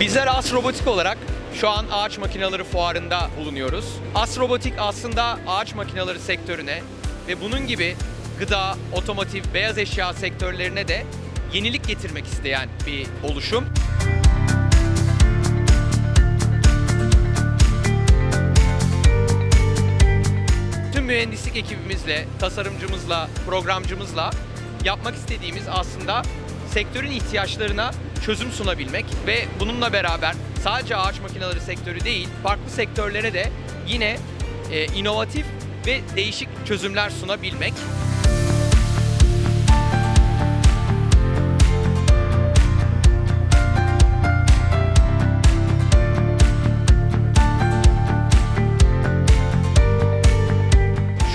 Bizler As Robotik olarak şu an ağaç makineleri fuarında bulunuyoruz. As Robotik aslında ağaç makineleri sektörüne ve bunun gibi gıda, otomotiv, beyaz eşya sektörlerine de yenilik getirmek isteyen bir oluşum. Mühendislik ekibimizle, tasarımcımızla, programcımızla yapmak istediğimiz aslında sektörün ihtiyaçlarına çözüm sunabilmek ve bununla beraber sadece ağaç makineleri sektörü değil, farklı sektörlere de yine e, inovatif ve değişik çözümler sunabilmek.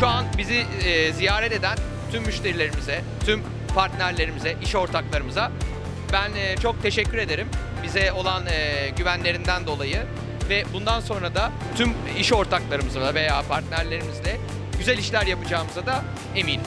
Şu an bizi e, ziyaret eden tüm müşterilerimize, tüm partnerlerimize, iş ortaklarımıza ben e, çok teşekkür ederim. Bize olan e, güvenlerinden dolayı ve bundan sonra da tüm iş ortaklarımızla veya partnerlerimizle güzel işler yapacağımıza da eminim.